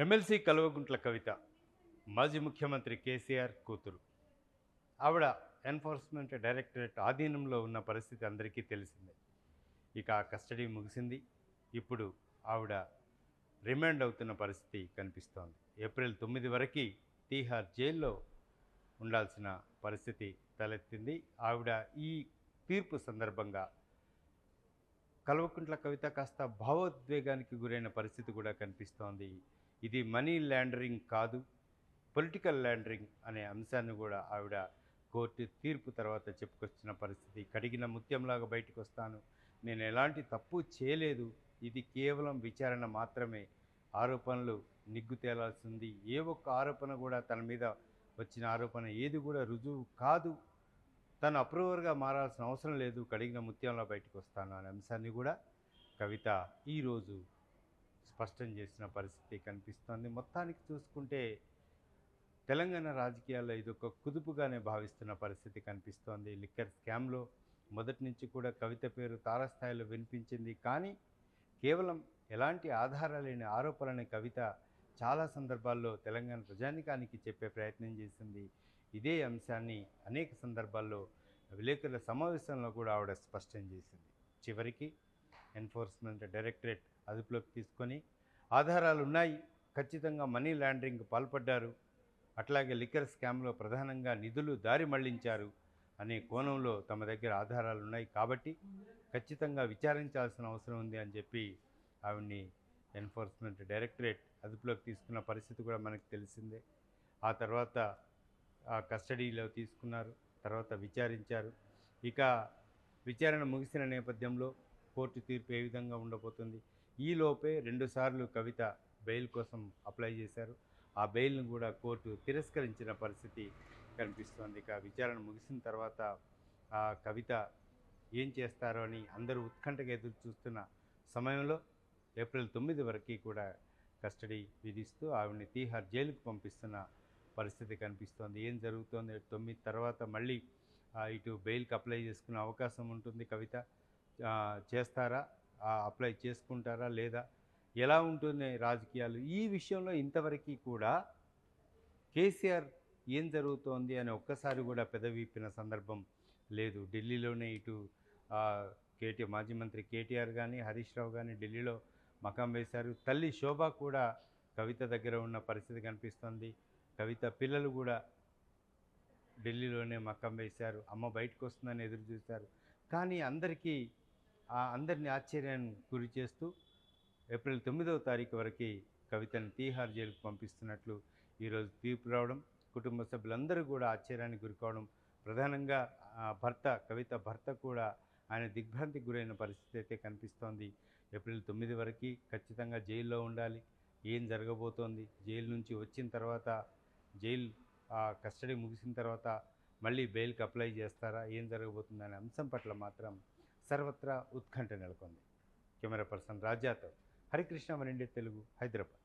MLC Kalvakuntla Kavitha మాజీ ముఖ్యమంత్రి కేసీఆర్ కూతురు. ఆవిడ ఎన్ఫోర్స్మెంట్ డైరెక్టరేట్ ఆధీనంలో ఉన్న పరిస్థితి అందరికీ తెలిసిందే. ఇక ఆ కస్టడీ ముగిసింది. ఇప్పుడు ఆవిడ రిమాండ్ అవుతున్న పరిస్థితి కనిపిస్తోంది. ఏప్రిల్ తొమ్మిది వరకు తీహార్ జైల్లో ఉండాల్సిన పరిస్థితి తలెత్తింది. ఆవిడ ఈ తీర్పు సందర్భంగా కల్వకుంట్ల కవిత కాస్త భావోద్వేగానికి గురైన పరిస్థితి కూడా కనిపిస్తోంది. ఇది మనీ ల్యాండరింగ్ కాదు పొలిటికల్ ల్యాండరింగ్ అనే అంశాన్ని కూడా ఆవిడ కోర్టు తీర్పు తర్వాత చెప్పుకొచ్చిన పరిస్థితి. కడిగిన ముత్యంలాగా బయటకు వస్తాను నేను ఎలాంటి తప్పు చేయలేదు. ఇది కేవలం విచారణ మాత్రమే. ఆరోపణలు నిగ్గు తేలాల్సింది. ఏ ఒక్క ఆరోపణ కూడా తన మీద వచ్చిన ఆరోపణ ఏది కూడా రుజువు కాదు. తను అప్రూవర్గా మారాల్సిన అవసరం లేదు. కడిగిన ముత్యంలో బయటకు వస్తాను అనే అంశాన్ని కూడా కవిత ఈరోజు స్పష్టం చేసిన పరిస్థితి కనిపిస్తోంది. మొత్తానికి చూసుకుంటే తెలంగాణ రాజకీయాల్లో ఇది ఒక కుదుపుగానే భావిస్తున్న పరిస్థితి కనిపిస్తోంది. లిక్కర్ స్కామ్లో మొదటి నుంచి కూడా కవిత పేరు తారస్థాయిలో వినిపించింది. కానీ కేవలం ఎలాంటి ఆధారాలు లేని ఆరోపణలని కవిత చాలా సందర్భాల్లో తెలంగాణ ప్రజానికానికి చెప్పే ప్రయత్నం చేసింది. ఇదే అంశాన్ని అనేక సందర్భాల్లో విలేకరుల సమావేశంలో కూడా ఆవిడ స్పష్టం చేసింది. చివరికి ఎన్ఫోర్స్మెంట్ డైరెక్టరేట్ అదుపులోకి తీసుకొని ఆధారాలు ఉన్నాయి ఖచ్చితంగా మనీ లాండరింగ్ పాల్పడ్డారు. అట్లాగే లిక్కర్ స్కామ్లో ప్రధానంగా నిధులు దారి మళ్ళించారు అనే కోణంలో తమ దగ్గర ఆధారాలు ఉన్నాయి కాబట్టి ఖచ్చితంగా విచారించాల్సిన అవసరం ఉంది అని చెప్పి ఆవిడ్ని ఎన్ఫోర్స్మెంట్ డైరెక్టరేట్ అదుపులోకి తీసుకున్న పరిస్థితి కూడా మనకు తెలిసిందే. ఆ తర్వాత ఆ కస్టడీలో తీసుకున్నారు తర్వాత విచారించారు. ఇక విచారణ ముగిసిన నేపథ్యంలో కోర్టు తీర్పు ఏ విధంగా ఉండబోతుంది? ఈలోపే రెండుసార్లు కవిత బెయిల్ కోసం అప్లై చేశారు. ఆ బెయిల్ను కూడా కోర్టు తిరస్కరించిన పరిస్థితి కనిపిస్తోంది. ఇక విచారణ ముగిసిన తర్వాత ఆ కవిత ఏం చేస్తారో అని అందరూ ఉత్కంఠగా ఎదురు చూస్తున్న సమయంలో ఏప్రిల్ తొమ్మిది వరకు కూడా కస్టడీ విధిస్తూ ఆవిడని తీహార్ జైలుకు పంపిస్తున్న పరిస్థితి కనిపిస్తోంది. ఏం జరుగుతోంది? తొమ్మిది తర్వాత మళ్ళీ ఇటు బెయిల్కి అప్లై చేసుకునే అవకాశం ఉంటుంది కవిత. చేస్తారా? అప్లై చేసుకుంటారా లేదా? ఎలా ఉంటుంది రాజకీయాలు? ఈ విషయంలో ఇంతవరకు కూడా కేసీఆర్ ఏం జరుగుతోంది అని ఒక్కసారి కూడా పెదవిప్పిన సందర్భం లేదు. ఢిల్లీలోనే ఇటు కేటీఆర్ కేటీ మాజీ మంత్రి కేటీఆర్ కానీ హరీష్ రావు కానీ ఢిల్లీలో మకం వేశారు. తల్లి శోభ కూడా కవిత దగ్గర ఉన్న పరిస్థితి కనిపిస్తుంది. కవిత పిల్లలు కూడా ఢిల్లీలోనే మకం వేశారు. అమ్మ బయటకు వస్తుందని ఎదురు చూశారు. కానీ అందరికీ అందరినీ ఆశ్చర్యాన్ని గురి చేస్తూ ఏప్రిల్ తొమ్మిదవ తారీఖు వరకు కవితను తీహార్ జైలుకు పంపిస్తున్నట్లు ఈరోజు తీర్పు రావడం కుటుంబ సభ్యులందరూ కూడా ఆశ్చర్యానికి గురికావడం ప్రధానంగా ఆ భర్త కవిత భర్త కూడా ఆయన దిగ్భ్రాంతికి గురైన పరిస్థితి అయితే కనిపిస్తోంది. ఏప్రిల్ తొమ్మిది వరకు ఖచ్చితంగా జైల్లో ఉండాలి. ఏం జరగబోతోంది? జైలు నుంచి వచ్చిన తర్వాత జైలు ఆ కస్టడీ ముగిసిన తర్వాత మళ్ళీ బెయిల్కి అప్లై చేస్తారా? ఏం జరగబోతుంది? అనే అంశం పట్ల మాత్రం సర్వత్రా ఉత్కంఠ నెలకొంది. కెమెరా పర్సన్ రాజాతో హరికృష్ణ వనిండే తెలుగు హైదరాబాద్.